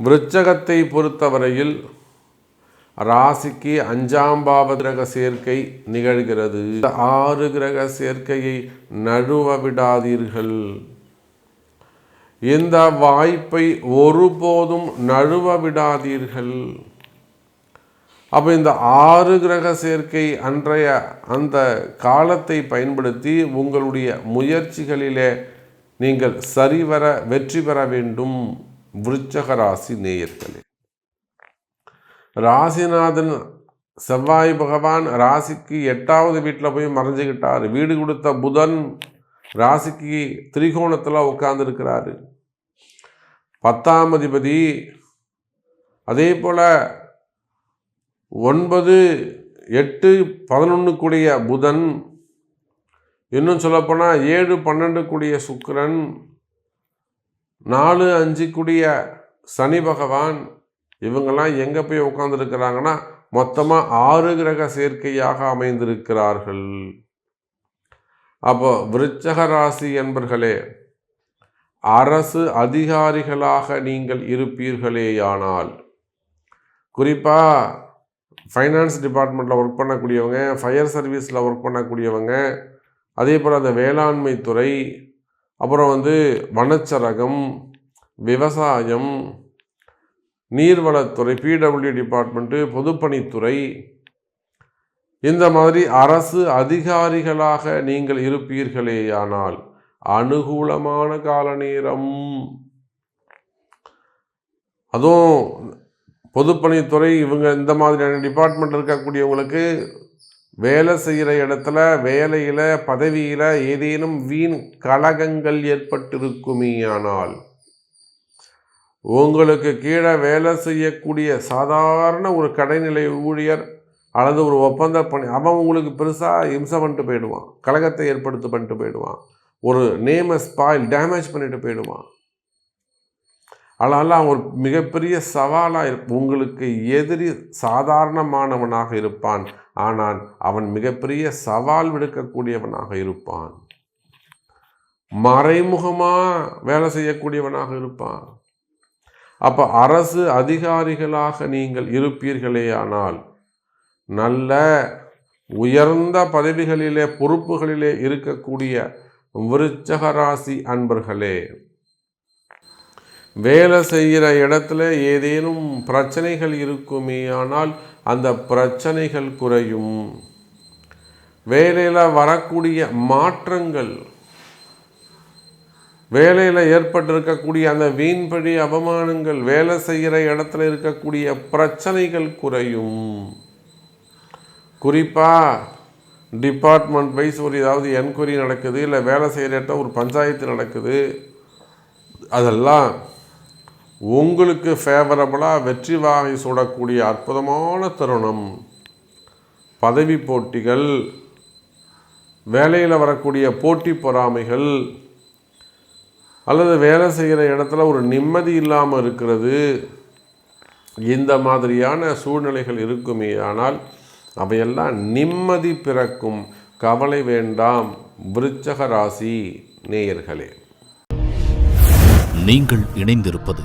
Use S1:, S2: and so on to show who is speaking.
S1: விருச்சகத்தை பொறுத்தவரையில் ராசிக்கு அஞ்சாம் பாவ கிரக சேர்க்கை நிகழ்கிறது. இந்த ஆறு கிரக சேர்க்கையை நழுவ விடாதீர்கள். இந்த வாய்ப்பை ஒருபோதும் நழுவ விடாதீர்கள். அப்போ இந்த ஆறு கிரக சேர்க்கை அன்றைய அந்த காலத்தை பயன்படுத்தி உங்களுடைய முயற்சிகளிலே நீங்கள் சரிவர வெற்றி பெற வேண்டும். விருச்சக ராசி நேயர்களே. ராசிநாதன் செவ்வாய் பகவான் ராசிக்கு எட்டாவது வீட்டில் போய் மறைஞ்சுக்கிட்டார். வீடு கொடுத்த புதன் ராசிக்கு திரிகோணத்தில் உட்கார்ந்துருக்கிறாரு. பத்தாம் அதிபதி அதே போல் ஒன்பது எட்டு பதினொன்றுக்குடைய புதன் இன்னும் சொல்லப்போனால் ஏழு பன்னெண்டுக்குடைய சுக்கரன் நாலு அஞ்சு கூடிய சனி பகவான் இவங்கெல்லாம் எங்கே போய் உட்காந்துருக்கிறாங்கன்னா மொத்தமாக ஆறு கிரக சேர்க்கையாக அமைந்திருக்கிறார்கள். அப்போ விருச்சக ராசி என்பர்களே அரசு அதிகாரிகளாக நீங்கள் இருப்பீர்களேயானால் குறிப்பாக ஃபைனான்ஸ் டிபார்ட்மெண்ட்டில் ஒர்க் பண்ணக்கூடியவங்க ஃபயர் சர்வீஸில் ஒர்க் பண்ணக்கூடியவங்க அதே போல் அந்த வேளாண்மை துறை அப்புறம் வந்து வனச்சரகம் விவசாயம் நீர்வளத்துறை பிடபிள்யூ டிபார்ட்மெண்ட்டு பொதுப்பணித்துறை. இந்த மாதிரி அரசு அதிகாரிகளாக நீங்கள் இருப்பீர்களேயானால் அனுகூலமான கால நேரம் அதுவும் பொதுப்பணித்துறை இவங்க இந்த மாதிரியான டிபார்ட்மெண்ட் இருக்கக்கூடியவங்களுக்கு வேலை செய்கிற இடத்துல வேலையில் பதவியில் ஏதேனும் வீண் கலகங்கள் ஏற்பட்டிருக்குமேயானால் உங்களுக்கு கீழே வேலை செய்யக்கூடிய சாதாரண ஒரு கடைநிலை ஊழியர் அல்லது ஒரு ஒப்பந்த பணி அவன் உங்களுக்கு பெருசாக இம்சம் பண்ணிட்டு போயிடுவான் கலகத்தை ஏற்படுத்தி பண்ணிட்டு போயிடுவான். ஒரு நேமை ஸ்பாயில் டேமேஜ் பண்ணிட்டு போயிடுவான். அதனால் அவன் ஒரு மிகப்பெரிய சவாலாக இருப்பான் உங்களுக்கு எதிரி சாதாரணமானவனாக இருப்பான். ஆனால் அவன் மிகப்பெரிய சவால் விடுக்கக்கூடியவனாக இருப்பான். மறைமுகமாக வேலை செய்யக்கூடியவனாக இருப்பான். அப்போ அரசு அதிகாரிகளாக நீங்கள் இருப்பீர்களேயானால் நல்ல உயர்ந்த பதவிகளிலே பொறுப்புகளிலே இருக்கக்கூடிய விருச்சக ராசி அன்பர்களே வேலை செய்கிற இடத்துல ஏதேனும் பிரச்சனைகள் இருக்குமே ஆனால் அந்த பிரச்சனைகள் குறையும். வேலையில் வரக்கூடிய மாற்றங்கள் வேலையில் ஏற்பட்டிருக்கக்கூடிய அந்த வீண்படி அவமானங்கள் வேலை செய்கிற இடத்துல இருக்கக்கூடிய பிரச்சனைகள் குறையும். குறிப்பாக டிபார்ட்மெண்ட் வைஸ் ஒரு ஏதாவது என்கொயரி நடக்குது இல்லை வேலை செய்கிற இடத்துல ஒரு பஞ்சாயத்து நடக்குது அதெல்லாம் உங்களுக்கு ஃபேவரபுளாக வெற்றி வாகை சூடக்கூடிய அற்புதமான தருணம். பதவி போட்டிகள் வேலையில் வரக்கூடிய போட்டி பொறாமைகள் அல்லது வேலை செய்கிற இடத்துல ஒரு நிம்மதி இல்லாமல் இருக்கிறது. இந்த மாதிரியான சூழ்நிலைகள் இருக்குமே ஆனால் அவையெல்லாம் நிம்மதி பிறக்கும். கவலை வேண்டாம் விருச்சக ராசி நேயர்களே.
S2: நீங்கள் இணைந்திருப்பது